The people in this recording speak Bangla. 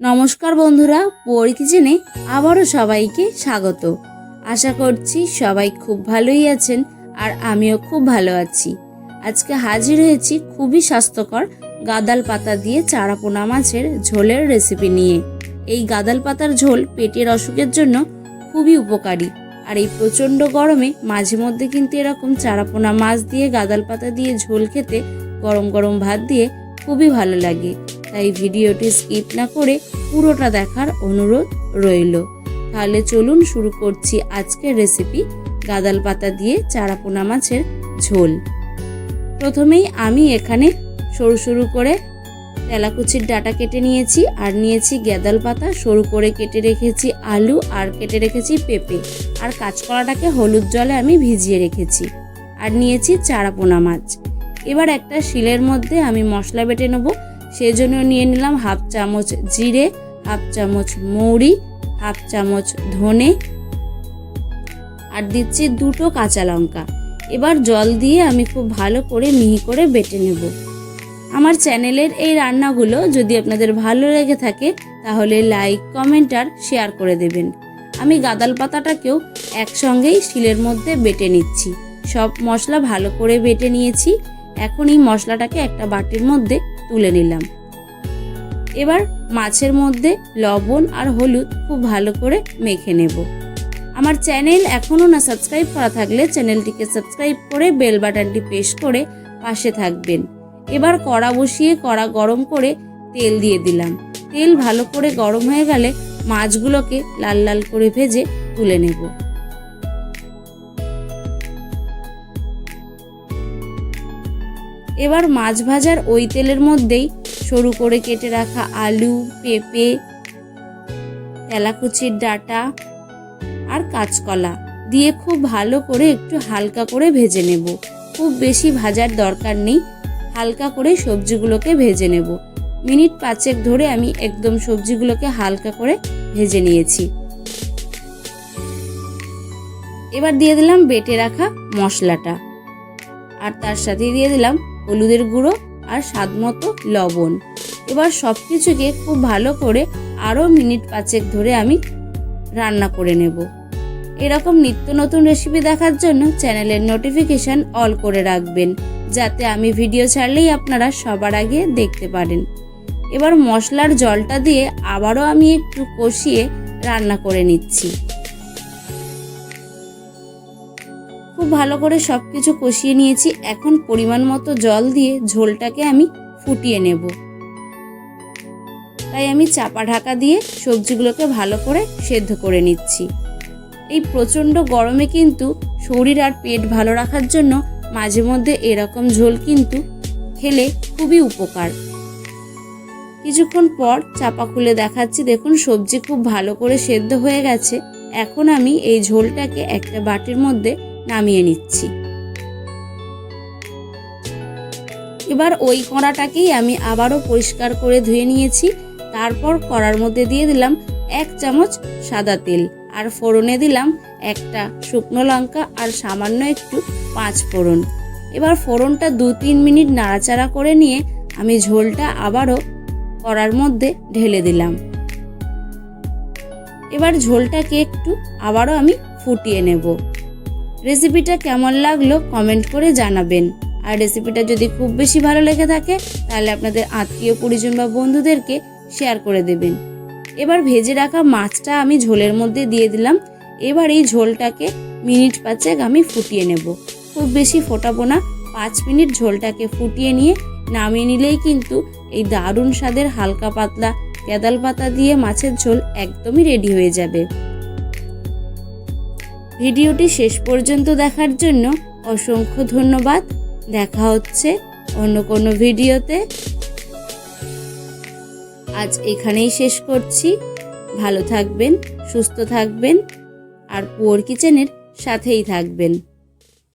নমস্কার বন্ধুরা, পরি কিচেনে আবারও সবাইকে স্বাগত। আশা করছি সবাই খুব ভালোই আছেন আর আমিও খুব ভালো আছি। আজকে হাজির হয়েছি খুবই স্বাস্থ্যকর গাদাল পাতা দিয়ে চারাপোনা মাছের ঝোলের রেসিপি নিয়ে। এই গাদাল পাতার ঝোল পেটের অসুখের জন্য খুবই উপকারী। আর এই প্রচণ্ড গরমে মাঝে মধ্যে কিন্তু এরকম চারাপোনা মাছ দিয়ে গাদাল পাতা দিয়ে ঝোল খেতে গরম গরম ভাত দিয়ে খুবই ভালো লাগে। তাই ভিডিওটি স্কিপ না করে পুরোটা দেখার অনুরোধ রইল। তাহলে চলুন শুরু করছি আজকের রেসিপি, গাদাল পাতা দিয়ে চারাপোনা মাছের ঝোল। প্রথমেই আমি এখানে সরু সরু করে তেলাকুচির ডাটা কেটে নিয়েছি আর নিয়েছি গেদাল পাতা। সরু করে কেটে রেখেছি আলু আর কেটে রেখেছি পেঁপে। আর কাঁচকলাটাকে হলুদ জলে আমি ভিজিয়ে রেখেছি। আর নিয়েছি চারাপোনা মাছ। এবার একটা শিলের মধ্যে আমি মশলা বেটে নেব। সেই জন্য নিয়ে নিলাম হাফ চামচ জিরে, হাফ চামচ মৌরি, হাফ চামচ ধনে আর দিচ্ছি দুটো কাঁচা লঙ্কা। এবার জল দিয়ে আমি খুব ভালো করে মিহি করে বেটে নেব। আমার চ্যানেলের এই রান্নাগুলো যদি আপনাদের ভালো লেগে থাকে, তাহলে লাইক, কমেন্ট আর শেয়ার করে দেবেন। আমি গাদাল পাতাটাকেও একসঙ্গেই শিলের মধ্যে বেটে নিচ্ছি। সব মশলা ভালো করে বেটে নিয়েছি। এখন এই মশলাটাকে একটা বাটির মধ্যে তুলে নিলাম। এবার মাছের মধ্যে লবণ আর হলুদ খুব ভালো করে মেখে নেব। আমার চ্যানেল এখনও না সাবস্ক্রাইব করা থাকলে চ্যানেলটিকে সাবস্ক্রাইব করে বেল বাটনটি প্রেস করে পাশে থাকবেন। এবার কড়া বসিয়ে কড়া গরম করে তেল দিয়ে দিলাম। তেল ভালো করে গরম হয়ে গেলে মাছগুলোকে লাল লাল করে ভেজে তুলে নেব। এবার মাছ ভাজার ওই তেলের মধ্যেই সরু করে কেটে রাখা আলু, পেঁপে, তেলাকুচির ডাটা আর কাঁচকলা দিয়ে খুব ভালো করে একটু হালকা করে ভেজে নেব। খুব বেশি ভাজার দরকার নেই, হালকা করে সবজিগুলোকে ভেজে নেব। মিনিট পাঁচেক ধরে আমি একদম সবজিগুলোকে হালকা করে ভেজে নিয়েছি। এবার দিয়ে দিলাম বেটে রাখা মশলাটা। আর তার সাথে দিয়ে দিলাম হলুদের গুঁড়ো আর স্বাদ মতো লবণ। এবার সব কিছুকে খুব ভালো করে আরও মিনিট পাঁচেক ধরে আমি রান্না করে নেব। এরকম নিত্য নতুন রেসিপি দেখার জন্য চ্যানেলের নোটিফিকেশান অল করে রাখবেন, যাতে আমি ভিডিও ছাড়লেই আপনারা সবার আগে দেখতে পারেন। এবার মশলার জলটা দিয়ে আবারও আমি একটু কষিয়ে রান্না করে নিচ্ছি। খুব ভালো করে সব কিছু কষিয়ে নিয়েছি। এখন পরিমাণ মতো জল দিয়ে ঝোলটাকে আমি ফুটিয়ে নেব। তাই আমি চাপা ঢাকা দিয়ে সবজিগুলোকে ভালো করে সেদ্ধ করে নিচ্ছি। এই প্রচণ্ড গরমে কিন্তু শরীর আর পেট ভালো রাখার জন্য মাঝে মধ্যে এরকম ঝোল কিন্তু খেলে খুবই উপকার। কিছুক্ষণ পর চাপা খুলে দেখাচ্ছি, দেখুন সবজি খুব ভালো করে সেদ্ধ হয়ে গেছে। এখন আমি এই ঝোলটাকে একটা বাটির মধ্যে নামিয়ে নিচ্ছি। এবার ওই কড়াটাকেই আমি আবারও পরিষ্কার করে ধুয়ে নিয়েছি। তারপর কড়ার মধ্যে দিয়ে দিলাম এক চামচ সাদা তেল আর ফোড়নে দিলাম একটা শুকনো লঙ্কা আর সামান্য একটু পাঁচ ফোড়ন। এবার ফোড়নটা দু তিন মিনিট নাড়াচাড়া করে নিয়ে আমি ঝোলটা আবারও কড়ার মধ্যে ঢেলে দিলাম। এবার ঝোলটাকে একটু আবারও আমি ফুটিয়ে নেব। রেসিপিটা কেমন লাগল কমেন্ট করে জানাবেন। আর রেসিপিটা যদি খুব বেশি ভালো লেগে থাকে, তাহলে আপনাদের আত্মীয় পরিজন বা বন্ধুদেরকে শেয়ার করে দেবেন। এবার ভেজে রাখা মাছটা আমি ঝোলের মধ্যে দিয়ে দিলাম। এবার এই ঝোলটাকে মিনিট পাঁচেক আমি ফুটিয়ে নেব। খুব বেশি ফোটাবো না, পাঁচ মিনিট ঝোলটাকে ফুটিয়ে নিয়ে নামিয়ে নিলেই কিন্তু এই দারুণ স্বাদের হালকা পাতলা কেদাল পাতা দিয়ে মাছের ঝোল একদমই রেডি হয়ে যাবে। ভিডিওটি শেষ পর্যন্ত দেখার জন্য অসংখ্য ধন্যবাদ। দেখা হচ্ছে অন্য কোনো ভিডিওতে। আজ এখানেই শেষ করছি। ভালো থাকবেন, সুস্থ থাকবেন, আর পুয়ার কিচেনের সাথেই থাকবেন।